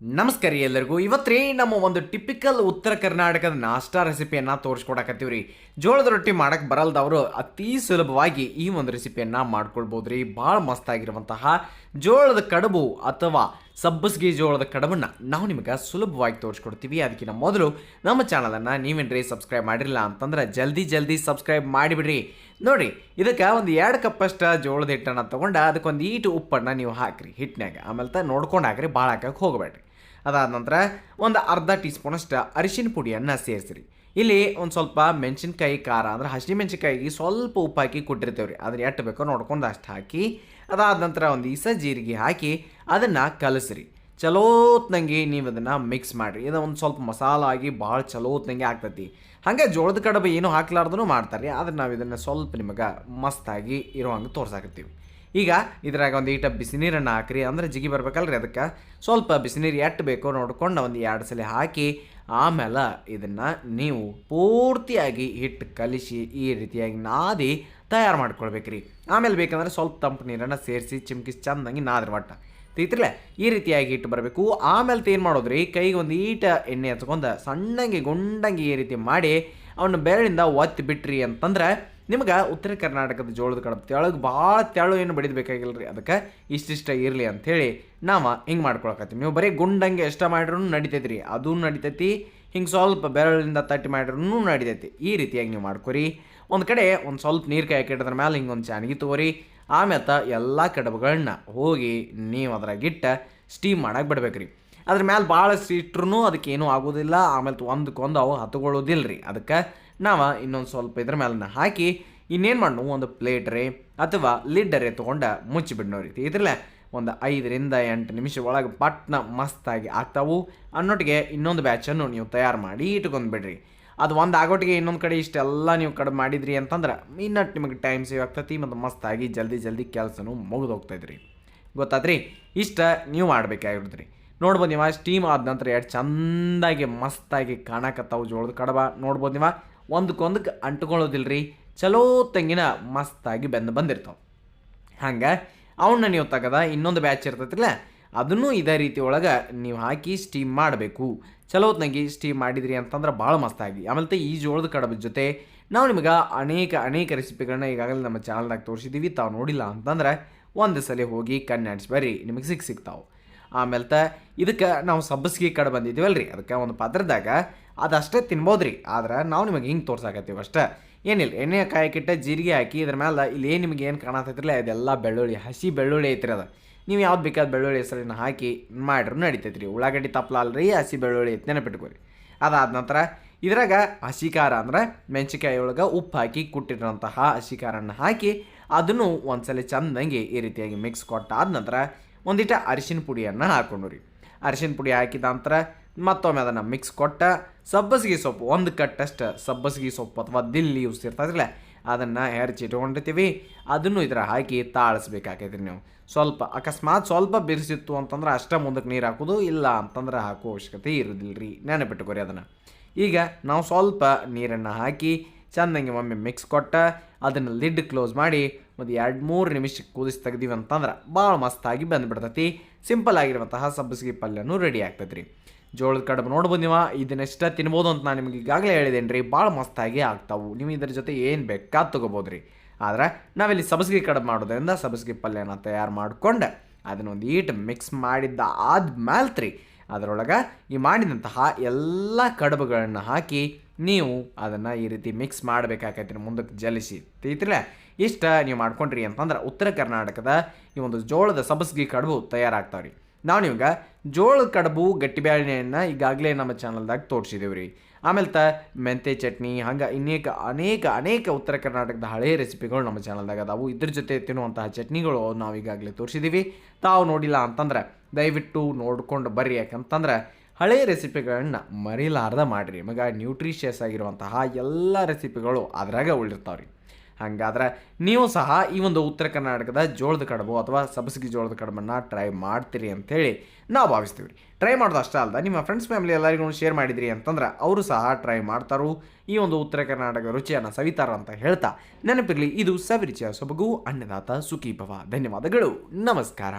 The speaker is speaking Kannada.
ನಮಸ್ಕಾರ ಎಲ್ಲರಿಗೂ. ಇವತ್ತು ರೀ ನಮ್ಮ ಒಂದು ಟಿಪಿಕಲ್ ಉತ್ತರ ಕರ್ನಾಟಕದ ನಾಷ್ಟಾ ರೆಸಿಪಿಯನ್ನು ತೋರಿಸ್ಕೊಡಕತ್ತೀವಿ ರೀ ಜೋಳದ ರೊಟ್ಟಿ ಮಾಡಕ್ಕೆ ಬರಲ್ದವರು ಅತಿ ಸುಲಭವಾಗಿ ಈ ಒಂದು ರೆಸಿಪಿಯನ್ನು ಮಾಡ್ಕೊಳ್ಬೋದು ರೀ ಭಾಳ ಮಸ್ತಾಗಿರುವಂತಹ ಜೋಳದ ಕಡುಬು ಅಥವಾ ಸಬ್ಬಸ್ಗಿ ಜೋಳದ ಕಡಬನ್ನು ನಾವು ನಿಮಗೆ ಸುಲಭವಾಗಿ ತೋರಿಸ್ಕೊಡ್ತೀವಿ. ಅದಕ್ಕಿಂತ ಮೊದಲು ನಮ್ಮ ಚಾನಲನ್ನು ರೀ ಸಬ್ಸ್ಕ್ರೈಬ್ ಮಾಡಿರಲಿಲ್ಲ ಅಂತಂದ್ರೆ ಜಲ್ದಿ ಜಲ್ದಿ ಸಬ್ಸ್ಕ್ರೈಬ್ ಮಾಡಿಬಿಡ್ರಿ. ನೋಡಿ ಇದಕ್ಕೆ ಒಂದು ಎರಡು ಕಪ್ಪಷ್ಟು ಜೋಳದ ಹಿಟ್ಟನ್ನು ತೊಗೊಂಡು ಅದಕ್ಕೊಂದು ಈಟು ಉಪ್ಪನ್ನು ನೀವು ಹಾಕಿರಿ. ಹಿಟ್ಟಿನಾಗ ಆಮೇಲೆ ತ ನೋಡ್ಕೊಂಡು ಹಾಕ್ರಿ ಭಾಳ ಹಾಕಕ್ಕೆ ಹೋಗಬೇಡ್ರಿ ಅದಾದ ನಂತರ ಒಂದು ಅರ್ಧ ಟೀ ಸ್ಪೂನಷ್ಟು ಅರಿಶಿನ ಪುಡಿಯನ್ನು ಸೇರಿಸಿರಿ. ಇಲ್ಲಿ ಒಂದು ಸ್ವಲ್ಪ ಮೆಣಸಿನ್ಕಾಯಿ ಖಾರ ಅಂದ್ರೆ ಹಸಿ ಮೆಣಸಿನ್ಕಾಯಿಗೆ ಸ್ವಲ್ಪ ಉಪ್ಪು ಹಾಕಿ ಕೊಟ್ಟಿರ್ತೇವೆ ರೀ ಅದನ್ನ ಎಷ್ಟು ಬೇಕೋ ನೋಡ್ಕೊಂಡು ಅಷ್ಟು ಹಾಕಿ ಅದಾದ ನಂತರ ಒಂದು ಈಸ ಜೀರಿಗೆ ಹಾಕಿ ಅದನ್ನು ಕಲಸ್ರಿ. ಚಲೋತ್ನಂಗೆ ನೀವು ಅದನ್ನು ಮಿಕ್ಸ್ ಮಾಡಿರಿ. ಇದು ಒಂದು ಸ್ವಲ್ಪ ಮಸಾಲ ಆಗಿ ಭಾಳ ಚಲೋತ್ನಂಗೆ ಆಗ್ತೈತಿ. ಹಾಗೆ ಜೋಳದ ಕಡಬ ಏನು ಹಾಕ್ಲಾರ್ದೂ ಮಾಡ್ತಾರೆ ರೀ ಆದ್ರೆ ನಾವು ಇದನ್ನು ಸ್ವಲ್ಪ ನಿಮಗೆ ಮಸ್ತಾಗಿ ಇರೋ ಹಂಗೆ ತೋರ್ಸಾಕತ್ತೀವಿ. ಈಗ ಇದ್ರಾಗ ಒಂದು ಈಟ ಬಿಸಿನೀರನ್ನು ಹಾಕ್ರಿ. ಅಂದರೆ ಜಿಗಿ ಬರ್ಬೇಕಲ್ರಿ ಅದಕ್ಕೆ. ಸ್ವಲ್ಪ ಬಿಸಿನೀರು ಎಟ್ಟು ಬೇಕೋ ನೋಡ್ಕೊಂಡು ಒಂದು ಎರಡು ಸಲ ಹಾಕಿ ಆಮೇಲೆ ಇದನ್ನು ನೀವು ಪೂರ್ತಿಯಾಗಿ ಹಿಟ್ಟು ಕಲಿಸಿ ಈ ರೀತಿಯಾಗಿ ನಾದಿ ತಯಾರು ಮಾಡ್ಕೊಳ್ಬೇಕ್ರಿ. ಆಮೇಲೆ ಬೇಕಂದ್ರೆ ಸ್ವಲ್ಪ ತಂಪು ನೀರನ್ನು ಸೇರಿಸಿ ಚಿಮ್ಕಿಸಿ ಚಂದಂಗೆ ನಾದ್ರ ಮಟ್ಟ ತೀತ್ರಲೆ ಈ ರೀತಿಯಾಗಿ ಇಟ್ಟು ಬರಬೇಕು. ಆಮೇಲೆ ಏನು ಮಾಡೋದ್ರಿ? ಕೈಗೆ ಒಂದು ಈಟ ಎಣ್ಣೆ ಹಚ್ಕೊಂಡು ಸಣ್ಣಂಗೆ ಗುಂಡಂಗೆ ಈ ರೀತಿ ಮಾಡಿ ಅವನ್ನ ಬೆರಳಿಂದ ಒತ್ತಿ ಬಿಟ್ರಿ ಅಂತಂದ್ರೆ ನಿಮ್ಗೆ ಉತ್ತರ ಕರ್ನಾಟಕದ ಜೋಳದ ಕಡಬ ತೆಳಗೆ ಭಾಳ ತೆಳು ಏನು ಬಡಿದಬೇಕಾಗಿಲ್ಲ ರೀ. ಅದಕ್ಕೆ ಇಷ್ಟಿಷ್ಟ ಇರಲಿ ಅಂಥೇಳಿ ನಾವು ಹಿಂಗೆ ಮಾಡ್ಕೊಳಕತ್ತೀವಿ. ನೀವು ಬರೀ ಗುಂಡಂಗೆ ಎಷ್ಟ ಮಾಡಿರೂ ನಡಿತೈತಿ ರೀ ಅದೂ ನಡಿತೈತಿ. ಹಿಂಗೆ ಸ್ವಲ್ಪ ಬೆರಳಿಂದ ತಟ್ಟಿ ಮಾಡಿರೂ ನಡಿತೈತಿ. ಈ ರೀತಿಯಾಗಿ ನೀವು ಮಾಡ್ಕೊರಿ. ಒಂದು ಕಡೆ ಒಂದು ಸ್ವಲ್ಪ ನೀರು ಕಾಯಿ ಕೆಟ್ಟದ್ರ ಮೇಲೆ ಹಿಂಗೆ ಒಂದು ಚಾನಗಿ ತಗೋರಿ. ಆಮೇಲೆ ಎಲ್ಲ ಕಡಬುಗಳನ್ನ ಹೋಗಿ ನೀವು ಅದ್ರಾಗಿಟ್ಟ ಸ್ಟೀಮ್ ಮಾಡಕ್ಕೆ ಬಿಡ್ಬೇಕ್ರಿ. ಅದ್ರ ಮೇಲೆ ಭಾಳ ಅದಕ್ಕೆ ಏನೂ ಆಗೋದಿಲ್ಲ. ಆಮೇಲೆ ಒಂದಕ್ಕೊಂದು ಅವು ಹತ್ಕೊಳ್ಳೋದಿಲ್ಲ ರೀ ಅದಕ್ಕೆ ನಾವು ಇನ್ನೊಂದು ಸ್ವಲ್ಪ ಇದ್ರ ಮೇಲೆ ಹಾಕಿ ಇನ್ನೇನು ಮಾಡು ಒಂದು ಪ್ಲೇಟ್ ರೇ, ಅಥವಾ ಲಿಡ್ಡರೇ ತೊಗೊಂಡು ರೀತಿ. ಇದ್ರಲ್ಲೇ ಒಂದು ಐದರಿಂದ ಎಂಟು ನಿಮಿಷ ಒಳಗೆ ಪಟ್ನ ಮಸ್ತಾಗಿ ಆಗ್ತಾವು. ಅನ್ನೊಟ್ಟಿಗೆ ಇನ್ನೊಂದು ಬ್ಯಾಚನ್ನು ನೀವು ತಯಾರು ಮಾಡಿ ಇಟ್ಕೊಂಡು ಬಿಡ್ರಿ ಅದು ಒಂದು ಆಗೋಟಿಗೆ ಇನ್ನೊಂದು ಕಡೆ ಇಷ್ಟೆಲ್ಲ ನೀವು ಕಡಿಮೆ ಮಾಡಿದ್ರಿ ಅಂತಂದ್ರೆ ಇನ್ನಟ್ಟು ನಿಮಗೆ ಟೈಮ್ ಸೇವ್ ಆಗ್ತೈತಿ ಮತ್ತು ಮಸ್ತಾಗಿ ಜಲ್ದಿ ಜಲ್ದಿ ಕೆಲಸನೂ ಮುಗಿದು ಹೋಗ್ತೈತ್ರಿ. ಗೊತ್ತಾದ್ರಿ ಇಷ್ಟ ನೀವು ಮಾಡಬೇಕಾಗಿರೋದ್ರಿ ನೋಡ್ಬೋದು ನೀವು ಸ್ಟೀಮ್ ಆದ ನಂತರ ಎರಡು ಚೆಂದಾಗಿ ಮಸ್ತಾಗಿ ಕಾಣಕತ್ತಾವು ಜೋಳದ ಕಡಬ. ನೋಡ್ಬೋದು ನೀವು? ಒಂದಕ್ಕೊಂದಕ್ಕೆ ಅಂಟ್ಕೊಳ್ಳೋದಿಲ್ರಿ. ಚಲೋ ತೆಂಗಿನ ಮಸ್ತಾಗಿ ಬೆಂದು ಬಂದಿರ್ತಾವೆ. ಹಂಗೆ ಅವನ್ನ ನೀವು ತಗದ, ಇನ್ನೊಂದು ಬ್ಯಾಚ್ ಇರ್ತೈತಿಲ್ಲ ಅದನ್ನು ಇದೇ ರೀತಿ ಒಳಗೆ ನೀವು ಹಾಕಿ ಸ್ಟೀಮ್ ಮಾಡಬೇಕು. ಚಲೋ ತಂಗಿ ಸ್ಟೀಮ್ ಮಾಡಿದ್ರಿ ಅಂತಂದ್ರೆ ಭಾಳ ಮಸ್ತಾಗಿ. ಆಮೇಲೆ ಈ ಜೋಳದ ಕಡಬ ಜೊತೆ ನಾವು ನಿಮಗೆ ಅನೇಕ ಅನೇಕ ರೆಸಿಪಿಗಳನ್ನ ಈಗಾಗಲೇ ನಮ್ಮ ಚಾನಲ್ದಾಗ ತೋರಿಸಿದ್ದೀವಿ ತಾವು ನೋಡಿಲ್ಲ ಅಂತಂದ್ರೆ ಒಂದು ಸಲ ಹೋಗಿ ಕಣ್ಣಾಡಿಸಿ ಬರ್ರಿ, ನಿಮಗೆ ಸಿಕ್ ಸಿಗ್ತಾವೆ. ಆಮೇಲೆ ಇದಕ್ಕೆ ನಾವು ಸಬ್ಬಸಿಗೆ ಕಡೆ ಬಂದಿದ್ದೀವಲ್ರಿ ಅದಕ್ಕೆ ಒಂದು ಪಾತ್ರದಾಗ ಅದಷ್ಟೇ ತಿನ್ಬೋದು ರೀ ಆದ್ರೆ ನಾವು ನಿಮಗೆ ಹಿಂಗೆ ತೋರ್ಸಾಕತ್ತೀವಿ ಅಷ್ಟೇ. ಏನಿಲ್ಲ, ಎಣ್ಣೆ ಕಾಯಕ್ಕಿಟ್ಟ ಜೀರಿಗೆ ಹಾಕಿ ಇದ್ರ ಮೇಲೆ ಇಲ್ಲಿ ಏನು ನಿಮಗೆ ಏನು ಕಾಣತೈತ್ರಲ್ಲ ಅದೆಲ್ಲ ಬೆಳ್ಳುಳ್ಳಿ, ಹಸಿ ಬೆಳ್ಳುಳ್ಳಿ ಐತ್ರಿ ಅದು. ನೀವು ಯಾವ್ದು ಬೇಕಾದ ಬೆಳ್ಳುಳ್ಳಿ ಹೆಸರನ್ನ ಹಾಕಿ ಮಾಡ್ರೂ ನಡಿತೈತೆ ರೀ ಉಳ್ಳಾಗಡ್ಡಿ ತಪ್ಪಲ ಅಲ್ರಿ, ಹಸಿ ಬೆಳ್ಳುಳ್ಳಿ ಐತೆ ನೆನಪಿಟ್ಕೊರಿ. ಅದಾದ ನಂತರ ಇದ್ರಾಗ ಹಸಿ ಖಾರ ಅಂದ್ರೆ ಮೆಣಸಿಕಾಯಿ ಒಳಗೆ ಉಪ್ಪು ಹಾಕಿ ಕುಟ್ಟಿರೋಂತಹ ಹಸಿ ಖಾರನ ಹಾಕಿ ಅದನ್ನು ಒಂದ್ಸಲ ಚಂದಂಗೆ ಈ ರೀತಿಯಾಗಿ ಮಿಕ್ಸ್ ಕೊಟ್ಟಾದ ನಂತರ ಒಂದಿಟ ಅರಿಶಿನ ಪುಡಿಯನ್ನು ಹಾಕೊಂಡು ರೀ ಅರಿಶಿನ ಪುಡಿ ಹಾಕಿದ ನಂತರ ಮತ್ತೊಮ್ಮೆ ಅದನ್ನು ಮಿಕ್ಸ್ ಕೊಟ್ಟ ಸಬ್ಬಸಿಗೆ ಸೊಪ್ಪು. ಒಂದು ಕಟ್ಟಷ್ಟು ಸಬ್ಬಸಿಗೆ ಸೊಪ್ಪು ಅಥವಾ ದಿಲ್ಲಿ ಯೂಸ್ ಇರ್ತದಿಲ್ಲ ಅದನ್ನು ಹೆರ್ಚಿ ಇಟ್ಕೊಂಡಿರ್ತೀವಿ ಅದನ್ನು ಇದರ ಹಾಕಿ ತಾಳಿಸ್ಬೇಕಾಗೈತಿ ನೀವು. ಸ್ವಲ್ಪ ಅಕಸ್ಮಾತ್ ಸ್ವಲ್ಪ ಬಿರಿಸಿತ್ತು ಅಂತಂದ್ರೆ ಅಷ್ಟೇ ಮುಂದಕ್ಕೆ ನೀರು ಹಾಕೋದು, ಇಲ್ಲ ಅಂತಂದ್ರೆ ಹಾಕೋ ಅವಶ್ಯಕತೆ ಇರೋದಿಲ್ಲ ರೀ ನೆನಪಿಟ್ಟುಕೊರಿ ಅದನ್ನು. ಈಗ ನಾವು ಸ್ವಲ್ಪ ನೀರನ್ನು ಹಾಕಿ ಚೆಂದಂಗೆ ಒಮ್ಮೆ ಮಿಕ್ಸ್ ಕೊಟ್ಟ ಅದನ್ನು ಲಿಡ್ ಕ್ಲೋಸ್ ಮಾಡಿ ಒಂದು ಎರಡು ಮೂರು ನಿಮಿಷಕ್ಕೆ ಕುದಿಸಿ ತೆಗ್ದೀವಿ ಅಂತಂದ್ರೆ ಭಾಳ ಮಸ್ತಾಗಿ ಬಂದುಬಿಡ್ತೈತಿ. ಸಿಂಪಲ್ ಆಗಿರುವಂತಹ ಸಬ್ಬಸಿಗೆ ಪಲ್ಯನೂ ರೆಡಿ ಆಗ್ತೈತೆ ರೀ ಜೋಳದ ಕಡುಬು ನೋಡ್ಬೋದು ನೀವು, ಇದನ್ನೆಷ್ಟ ತಿನ್ಬೋದು ಅಂತ ನಾನು ನಿಮ್ಗೆ ಈಗಾಗಲೇ ಹೇಳಿದ್ದೇನೆ ರೀ ಭಾಳ ಮಸ್ತಾಗಿ ಆಗ್ತಾವು. ನೀವು ಇದ್ರ ಜೊತೆ ಏನು ಬೇಕಾದ ತೊಗೋಬೋದು ರೀ ಆದರೆ ನಾವಿಲ್ಲಿ ಸಬ್ಬಸಿಗೆ ಕಡುಬು ಮಾಡೋದ್ರಿಂದ ಸಬ್ಬಸಿಗೆ ಪಲ್ಯನ ತಯಾರು ಮಾಡಿಕೊಂಡು. ಅದನ್ನೊಂದು ಈಟ್ ಮಿಕ್ಸ್ ಮಾಡಿದ್ದ ಆದ್ಮೇಲೆ ರೀ ಅದರೊಳಗೆ ಈ ಮಾಡಿದಂತಹ ಎಲ್ಲ ಕಡುಬುಗಳನ್ನು ಹಾಕಿ, ನೀವು ಅದನ್ನು ಈ ರೀತಿ ಮಿಕ್ಸ್ ಮಾಡಬೇಕಾಕೈತಿ ಮುಂದಕ್ಕೆ ಜಲಿಸಿ. ತೀತ್ರಲ್ಲ ಇಷ್ಟ ನೀವು ಮಾಡ್ಕೊಂಡ್ರಿ ಅಂತಂದ್ರೆ ಉತ್ತರ ಕರ್ನಾಟಕದ ಈ ಒಂದು ಜೋಳದ ಸಬಸ್ಗಿ ಕಡುಬು ತಯಾರಾಗ್ತಾವೆ ರೀ ನಾವು ನಿಮ್ಗೆ ಜೋಳದ ಕಡುಬು ಗಟ್ಟಿಬ್ಯಾಳೆಯನ್ನು ಈಗಾಗಲೇ ನಮ್ಮ ಚಾನಲ್ದಾಗ ತೋರಿಸಿದೇವೆ ರೀ ಆಮೇಲೆ ತ ಮೆಂತೆ ಚಟ್ನಿ, ಹಂಗೆ ಇನ್ನೇಕ ಅನೇಕ ಅನೇಕ ಉತ್ತರ ಕರ್ನಾಟಕದ ಹಳೆಯ ರೆಸಿಪಿಗಳು ನಮ್ಮ ಚಾನಲ್ದಾಗ ಅದಾವು. ಇದ್ರ ಜೊತೆ ತಿನ್ನುವಂತಹ ಚಟ್ನಿಗಳು ನಾವು ಈಗಾಗಲೇ ತೋರಿಸಿದ್ದೀವಿ ತಾವು ನೋಡಿಲ್ಲ ಅಂತಂದ್ರೆ ದಯವಿಟ್ಟು ನೋಡ್ಕೊಂಡು ಬರ್ರಿ. ಯಾಕಂತಂದ್ರೆ ಹಳೆಯ ರೆಸಿಪಿಗಳನ್ನ ಮರಿಲಾರ್ದ ಮಾಡಿರಿ. ಮಗ ನ್ಯೂಟ್ರಿಷಿಯಸ್ ಆಗಿರುವಂತಹ ಎಲ್ಲ ರೆಸಿಪಿಗಳು ಅದ್ರಾಗ ಉಳಿರ್ತಾವ್ರಿ. ಹಾಗಾದ್ರೆ ನೀವು ಸಹ ಈ ಒಂದು ಉತ್ತರ ಕರ್ನಾಟಕದ ಜೋಳದ ಕಡಬು ಅಥವಾ ಸಬಸಿಗೆ ಜೋಳದ ಕಡಬನ್ನು ಟ್ರೈ ಮಾಡ್ತೀರಿ ಅಂಥೇಳಿ ನಾವು ಭಾವಿಸ್ತೀವಿ ರೀ ಟ್ರೈ ಮಾಡೋದು ಅಷ್ಟೇ ಅಲ್ಲದೆ ನಿಮ್ಮ ಫ್ರೆಂಡ್ಸ್ ಫ್ಯಾಮಿಲಿ ಎಲ್ಲರಿಗೂ ಶೇರ್ ಮಾಡಿದಿರಿ ಅಂತಂದ್ರೆ ಅವರು ಸಹ ಟ್ರೈ ಮಾಡ್ತಾರು, ಈ ಒಂದು ಉತ್ತರ ಕರ್ನಾಟಕ ರುಚಿಯನ್ನು ಸವಿತಾರ ಅಂತ ಹೇಳ್ತಾ ನೆನಪಿರಲಿ, ಇದು ಸವಿರುಚಿಯ ಸೊಬಗು, ಅನ್ನದಾತ ಸುಖೀಭವ. ಧನ್ಯವಾದಗಳು, ನಮಸ್ಕಾರ.